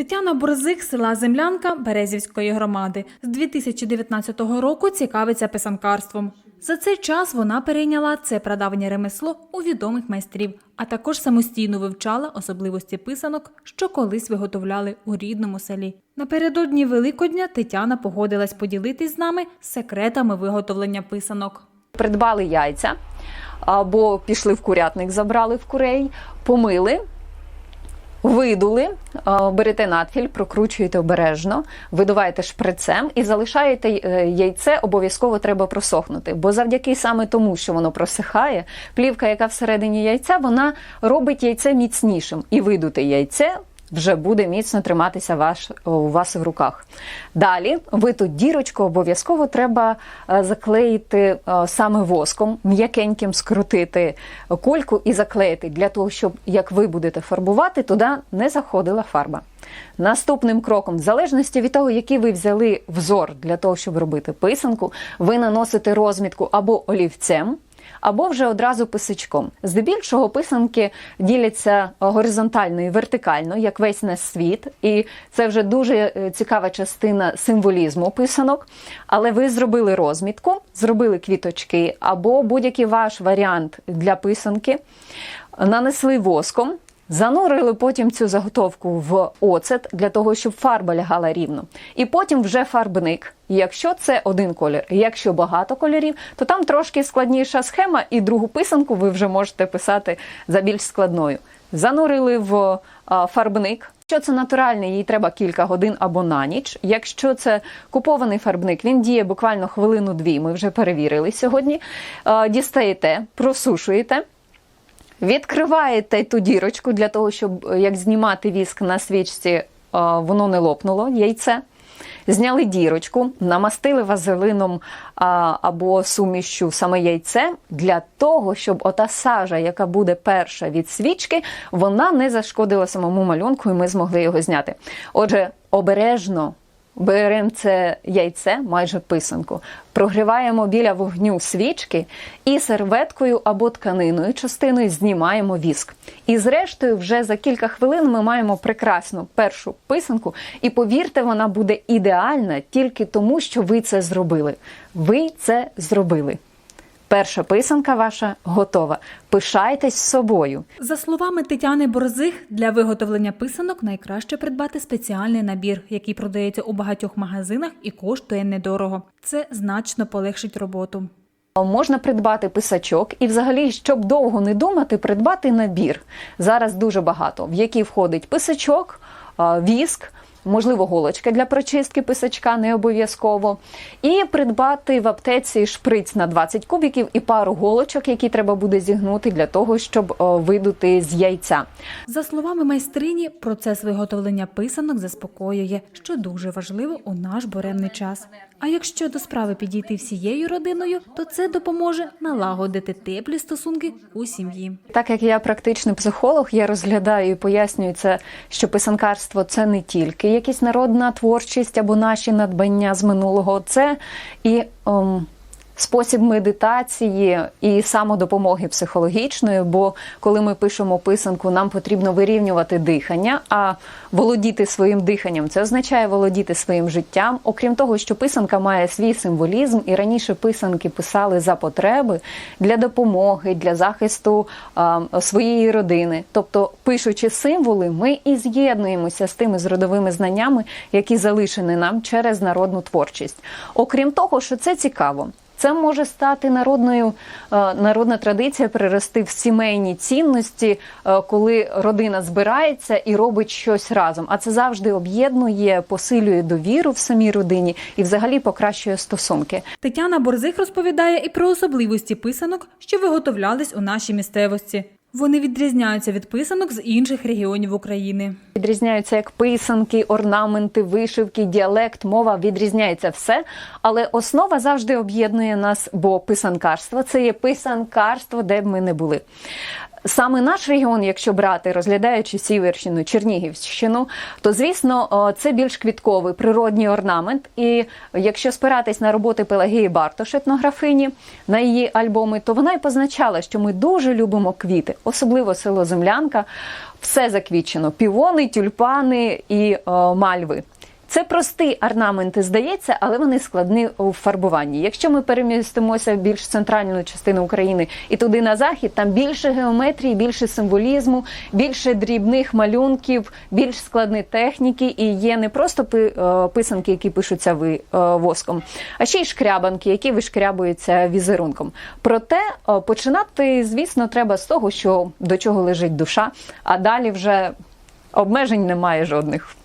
Тетяна Борзик, села Землянка Березівської громади. З 2019 року цікавиться писанкарством. За цей час вона перейняла це прадавнє ремесло у відомих майстрів, а також самостійно вивчала особливості писанок, що колись виготовляли у рідному селі. Напередодні Великодня Тетяна погодилась поділитись з нами секретами виготовлення писанок. придбали яйця або пішли в курятник, забрали в курей, помили. Видули, е, берете надфіль, прокручуєте обережно, видуваєте шприцем і залишаєте е, яйце, обов'язково треба просохнути. Бо завдяки саме тому, що воно просихає, плівка, яка всередині яйця, вона робить яйце міцнішим. І видуте яйце вже буде міцно триматися ваш, у вас в руках. Далі ви тут дірочку обов'язково треба е, заклеїти е, саме воском, м'якеньким скрутити кульку і заклеїти для того, щоб як ви будете фарбувати, туди не заходила фарба. Наступним кроком, в залежності від того, який ви взяли взор для того, щоб робити писанку, ви наносите розмітку або олівцем або вже одразу писачком. Здебільшого писанки діляться горизонтально і вертикально, як весь наш світ, і це вже дуже е, цікава частина символізму писанок. Але ви зробили розмітку, зробили квіточки або будь-який ваш варіант для писанки, нанесли воском. Занурили потім цю заготовку в оцет для того, щоб фарба лягала рівно. І потім вже фарбник. Якщо це один колір, якщо багато кольорів, то там трошки складніша схема, і другу писанку ви вже можете писати за більш складною. Занурили в фарбник. Якщо це натуральний, їй треба кілька годин або на ніч. Якщо це купований фарбник, він діє буквально хвилину-дві. Ми вже перевірили сьогодні. Дістаєте, просушуєте. Відкриваєте ту дірочку для того, щоб е, як знімати віск на свічці, е, воно не лопнуло яйце. Зняли дірочку, намастили вазелином а, або сумішю саме яйце для того, щоб ота сажа, яка буде перша від свічки, вона не зашкодила самому малюнку, і ми змогли його зняти. Отже, обережно беремо це яйце, майже писанку, прогріваємо біля вогню свічки і серветкою або тканиною частиною знімаємо віск. І зрештою, вже за кілька хвилин ми маємо прекрасну першу писанку, і повірте, вона буде ідеальна тільки тому, що ви це зробили. Ви це зробили. Перша писанка ваша готова. Пишайтесь собою. За словами Тетяни Борзих, для виготовлення писанок найкраще придбати спеціальний набір, який продається у багатьох магазинах і коштує недорого. Це значно полегшить роботу. Можна придбати писачок і, взагалі, щоб довго не думати, придбати набір. Зараз дуже багато, в який входить писачок, віск. Можливо, голочка для прочистки писачка не обов'язково. І придбати в аптеці шприц на 20 кубіків і пару голочок, які треба буде зігнути для того, щоб видути з яйця. За словами майстрині, процес виготовлення писанок заспокоює, що дуже важливо у наш буремний час. А якщо до справи підійти всією родиною, то це допоможе налагодити теплі стосунки у сім'ї. Так як я практичний психолог, я розглядаю і пояснюю це, що писанкарство це не тільки якась народна творчість або наші надбання з минулого, це і ем, спосіб медитації і самодопомоги психологічної. Бо коли ми пишемо писанку, нам потрібно вирівнювати дихання, а володіти своїм диханням це означає володіти своїм життям. Окрім того, що писанка має свій символізм, і раніше писанки писали за потреби для допомоги, для захисту а, своєї родини. Тобто, пишучи символи, ми і з'єднуємося з тими з родовими знаннями, які залишені нам через народну творчість. Окрім того, що це цікаво. Це може стати народною е, народна традиція перерости в сімейні цінності, е, коли родина збирається і робить щось разом. А це завжди об'єднує, посилює довіру в самій родині і, взагалі, покращує стосунки. Тетяна Борзих розповідає і про особливості писанок, що виготовлялись у нашій місцевості. Вони відрізняються від писанок з інших регіонів України. Відрізняються як писанки, орнаменти, вишивки, діалект, мова відрізняється все. Але основа завжди об'єднує нас, бо писанкарство це є писанкарство, де б ми не були. Саме наш регіон, якщо брати, розглядаючи Сіверщину, Чернігівщину, то звісно це більш квітковий природній орнамент. І якщо спиратись на роботи Пелагії Бартош, етнографині, на її альбоми, то вона й позначала, що ми дуже любимо квіти, особливо село Землянка. все заквічено: півони, тюльпани і е, мальви. Це прості орнаменти, здається, але вони складні у фарбуванні. Якщо ми перемістимося в більш центральну частину України і туди на захід, там більше геометрії, більше символізму, більше дрібних малюнків, більш складні техніки, і є не просто е, писанки, які пишуться ви е, воском, а ще й шкрябанки, які вишкрябуються візерунком. Проте е, починати, звісно, треба з того, що до чого лежить душа, а далі вже обмежень немає жодних.